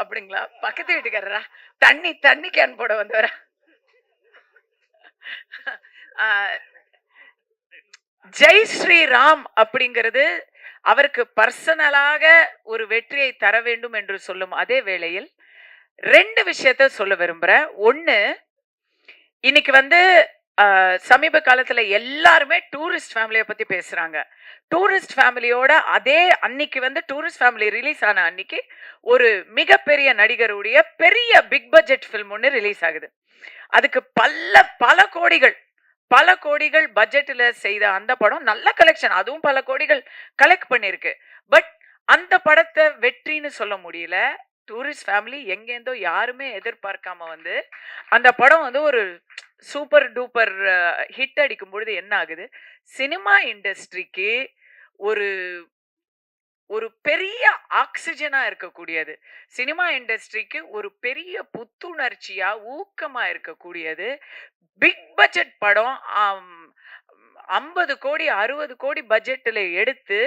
அப்படிங்களா? பக்கத்து வீட்டுக்காரரா? தண்ணி தண்ணி கேன் போட வந்தவரா? ஜெய் ஸ்ரீராம் அப்படிங்கிறது அவருக்கு பர்சனலாக ஒரு வெற்றியை தர வேண்டும் என்று சொல்லும் அதே வேளையில் ரெண்டு விஷயத்த சொல்ல விரும்புறேன். ஒன்று இன்னைக்கு வந்து சமீப காலத்துல எல்லாருமே டூரிஸ்ட் ஃபேமிலியை பத்தி பேசுறாங்க. டூரிஸ்ட் ஃபேமிலியோட அதே அன்னைக்கு வந்து டூரிஸ்ட் ஃபேமிலி ரிலீஸ் ஆன அன்னைக்கு ஒரு மிகப்பெரிய நடிகருடைய பெரிய பிக் பட்ஜெட் ஃபில்ம் ஒன்று ரிலீஸ் ஆகுது. அதுக்கு பல பல கோடிகள் பல கோடிகள் பட்ஜெட்ல செய்த அந்த படம் நல்ல கலெக்ஷன். அதுவும் பல கோடிகள் கலெக்ட் பண்ணியிருக்கு பட் அந்த படத்தை வெற்றின்னு சொல்ல முடியல. டூரிஸ்ட் ஃபேமிலி எங்கேருந்தோ யாருமே எதிர்பார்க்காம வந்து அந்த படம் வந்து ஒரு சூப்பர் டூப்பர் ஹிட் அடிக்கும் பொழுது என்ன ஆகுது? சினிமா இண்டஸ்ட்ரிக்கு ஒரு ஒரு பெரிய ஆக்சிஜனா இருக்கக்கூடியது. சினிமா இண்டஸ்ட்ரிக்கு ஒரு பெரிய புத்துணர்ச்சியா ஊக்கமா இருக்கக்கூடியது. பிக் பட்ஜெட் படம் ஐம்பது கோடி அறுபது கோடி பட்ஜெட்டில் எடுத்து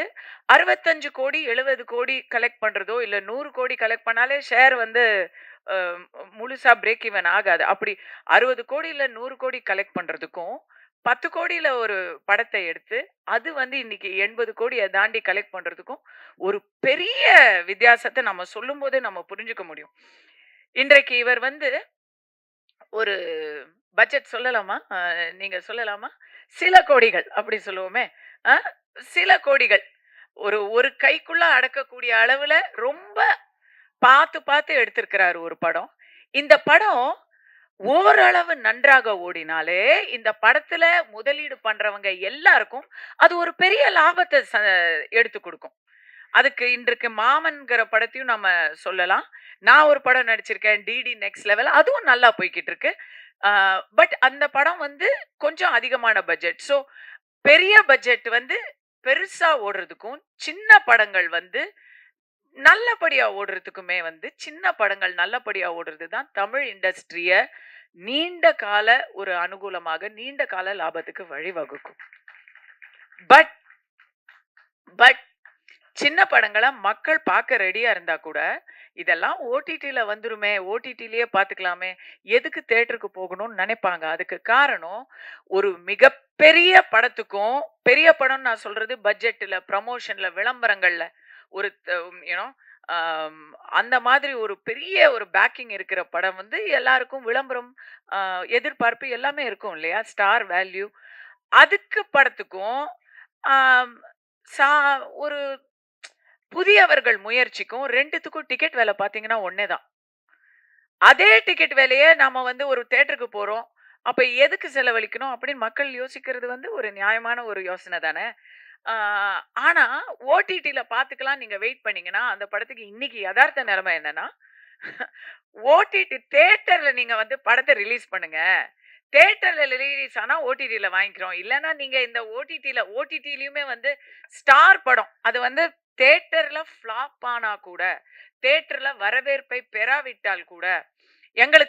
அறுபத்தஞ்சு கோடி எழுபது கோடி கலெக்ட் பண்ணுறதோ இல்லை நூறு கோடி கலெக்ட் பண்ணாலே ஷேர் வந்து முழுசா பிரேக் ஈவன் ஆகாது. அப்படி அறுபது கோடியில் நூறு கோடி கலெக்ட் பண்ணுறதுக்கும் பத்து கோடியில் ஒரு படத்தை எடுத்து அது வந்து இன்னைக்கு எண்பது கோடியை தாண்டி கலெக்ட் பண்ணுறதுக்கும் ஒரு பெரிய வித்தியாசத்தை நம்ம சொல்லும்போதே நம்ம புரிஞ்சுக்க முடியும். இன்றைக்கு இவர் வந்து ஒரு பட்ஜெட் சொல்லலாமா? நீங்கள் சொல்லலாமா? சில கோடிகள் அப்படி சொல்லுவோமே. சில கோடிகள். ஒரு ஒரு கைக்குள்ள அடக்கக்கூடிய அளவுல ரொம்ப பார்த்து பார்த்து எடுத்திருக்கிறாரு ஒரு படம். இந்த படம் ஓரளவு நன்றாக ஓடினாலே இந்த படத்துல முதலீடு பண்றவங்க எல்லாருக்கும் அது ஒரு பெரிய லாபத்தை எடுத்து கொடுக்கும். அதுக்கு இன்றைக்கு மாமன்கிற படத்தையும் நம்ம சொல்லலாம். நான் ஒரு படம் நடிச்சிருக்கேன் டிடி நெக்ஸ்ட் லெவல் அதுவும் நல்லா போய்கிட்டு இருக்கு. பட் அந்த படம் வந்து கொஞ்சம் அதிகமான பட்ஜெட். ஸோ பெரிய பட்ஜெட் வந்து பெருசா ஓடுறதுக்கும் சின்ன படங்கள் வந்து நல்லபடியா ஓடுறதுக்குமே வந்து சின்ன படங்கள் நல்லபடியா ஓடுறது தான் தமிழ் இண்டஸ்ட்ரிய நீண்ட கால ஒரு அனுகூலமாக நீண்ட கால லாபத்துக்கு வழிவகுக்கும். பட் பட் சின்ன படங்களை மக்கள் பார்க்க ரெடியா இருந்தா கூட இதெல்லாம் ஓடிடியில் வந்துருமே ஓடிடிலேயே பார்த்துக்கலாமே எதுக்கு தேட்டருக்கு போகணும்னு நினைப்பாங்க. அதுக்கு காரணம் ஒரு மிகப்பெரிய படத்துக்கும் பெரிய படம் நான் சொல்றது பட்ஜெட்டில் ப்ரமோஷன்ல விளம்பரங்கள்ல ஒரு யூனோ அந்த மாதிரி ஒரு பெரிய ஒரு பேக்கிங் இருக்கிற படம் வந்து எல்லாருக்கும் விளம்பரம் எதிர்பார்ப்பு எல்லாமே இருக்கும் இல்லையா? ஸ்டார் வேல்யூ அதுக்கு படத்துக்கும் சா ஒரு புதியவர்கள் முயற்சிக்கும் ரெண்டுத்துக்கும் டிக்கெட் விலை பார்த்தீங்கன்னா ஒன்றே தான் அதே டிக்கெட் விலையை நாம் வந்து ஒரு தேட்டருக்கு போகிறோம் அப்போ எதுக்கு செலவழிக்கணும் அப்படின்னு மக்கள் யோசிக்கிறது வந்து ஒரு நியாயமான ஒரு யோசனை தானே? ஆனால் ஓடிடியில் பார்த்துக்கலாம். நீங்கள் வெயிட் பண்ணீங்கன்னா அந்த படத்துக்கு இன்னைக்கு யதார்த்த நிலைமை என்னன்னா ஓடிடி தேட்டரில் நீங்கள் வந்து படத்தை ரிலீஸ் பண்ணுங்க. தேட்டரில் ரிலீஸ் ஆனால் ஓடிடியில் வாங்கிக்கிறோம். இல்லைன்னா நீங்கள் இந்த ஓடிடியில் ஓடிடிலயுமே வந்து ஸ்டார் படம். அது வந்து தேட்டரில் ஃப்ளாப் ஆனா கூட தேட்டர்ல வரவேற்பை பெறாவிட்டால் கூட எங்களுக்கு